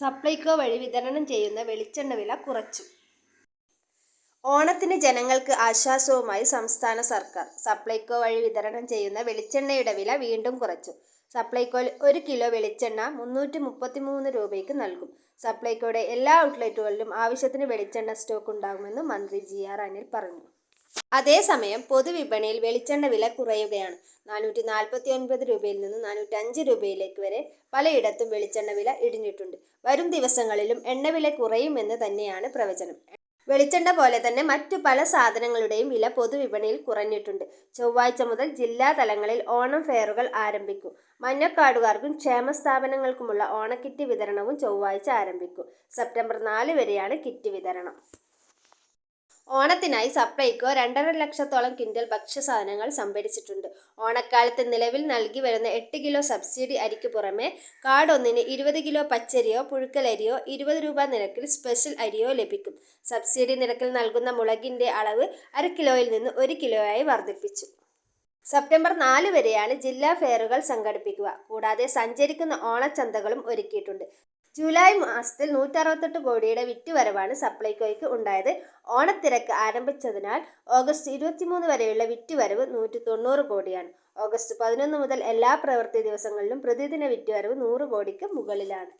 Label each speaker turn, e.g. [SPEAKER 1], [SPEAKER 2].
[SPEAKER 1] സപ്ലൈകോ വഴി വിതരണം ചെയ്യുന്ന വെളിച്ചെണ്ണ വില കുറച്ചു. ഓണത്തിന് ജനങ്ങൾക്ക് ആശ്വാസവുമായി സംസ്ഥാന സർക്കാർ സപ്ലൈകോ വഴി വിതരണം ചെയ്യുന്ന വെളിച്ചെണ്ണയുടെ വില വീണ്ടും കുറച്ചു. സപ്ലൈകോയിൽ ഒരു കിലോ വെളിച്ചെണ്ണ മുന്നൂറ്റി മുപ്പത്തി മൂന്ന് രൂപയ്ക്ക് നൽകും. സപ്ലൈകോയുടെ എല്ലാ ഔട്ട്ലെറ്റുകളിലും ആവശ്യത്തിന് വെളിച്ചെണ്ണ സ്റ്റോക്ക് ഉണ്ടാകുമെന്ന് മന്ത്രി ജി ആർ അനിൽ പറഞ്ഞു. അതേസമയം പൊതുവിപണിയിൽ വെളിച്ചെണ്ണ വില കുറയുകയാണ്. നാനൂറ്റി നാൽപ്പത്തി ഒൻപത് രൂപയിൽ നിന്ന് നാനൂറ്റി അഞ്ച് രൂപയിലേക്ക് വരെ പലയിടത്തും വെളിച്ചെണ്ണ വില ഇടിഞ്ഞിട്ടുണ്ട്. വരും ദിവസങ്ങളിലും എണ്ണവില കുറയുമെന്ന് തന്നെയാണ് പ്രവചനം. വെളിച്ചെണ്ണ പോലെ തന്നെ മറ്റു പല സാധനങ്ങളുടെയും വില പൊതുവിപണിയിൽ കുറഞ്ഞിട്ടുണ്ട്. ചൊവ്വാഴ്ച മുതൽ ജില്ലാ തലങ്ങളിൽ ഓണം ഫെയറുകൾ ആരംഭിക്കും. മഞ്ഞക്കാടുകാർക്കും ക്ഷേമ സ്ഥാപനങ്ങൾക്കുമുള്ള ഓണക്കിറ്റ് വിതരണവും ചൊവ്വാഴ്ച ആരംഭിക്കും. സെപ്റ്റംബർ നാല് വരെയാണ് കിറ്റ് വിതരണം. ഓണത്തിനായി സപ്ലൈകോ രണ്ടര ലക്ഷത്തോളം ക്വിന്റൽ ഭക്ഷ്യസാധനങ്ങൾ സംഭരിച്ചിട്ടുണ്ട്. ഓണക്കാലത്ത് നിലവിൽ നൽകി വരുന്ന എട്ട് കിലോ സബ്സിഡി അരിക്ക് പുറമെ കാർഡ് ഒന്നിന് ഇരുപത് കിലോ പച്ചരിയോ പുഴുക്കലരിയോ ഇരുപത് രൂപ നിരക്കിൽ സ്പെഷ്യൽ അരിയോ ലഭിക്കും. സബ്സിഡി നിരക്കിൽ നൽകുന്ന മുളകിന്റെ അളവ് അര കിലോയിൽ നിന്ന് ഒരു കിലോയായി വർദ്ധിപ്പിച്ചു. സെപ്റ്റംബർ നാല് വരെയാണ് ജില്ലാ ഫെയറുകൾ സംഘടിപ്പിക്കുക. കൂടാതെ സഞ്ചരിക്കുന്ന ഓണച്ചന്തകളും ഒരുക്കിയിട്ടുണ്ട്. ജൂലൈ മാസത്തിൽ നൂറ്ററുപത്തെട്ട് കോടിയുടെ വിറ്റുവരവാണ് സപ്ലൈകോയ്ക്ക് ഉണ്ടായത്. ഓണത്തിരക്ക് ആരംഭിച്ചതിനാൽ ഓഗസ്റ്റ് ഇരുപത്തിമൂന്ന് വരെയുള്ള വിറ്റുവരവ് നൂറ്റി തൊണ്ണൂറ് കോടിയാണ്. ഓഗസ്റ്റ് പതിനൊന്ന് മുതൽ എല്ലാ പ്രവൃത്തി ദിവസങ്ങളിലും പ്രതിദിന വിറ്റുവരവ് നൂറ് കോടിക്ക് മുകളിലാണ്.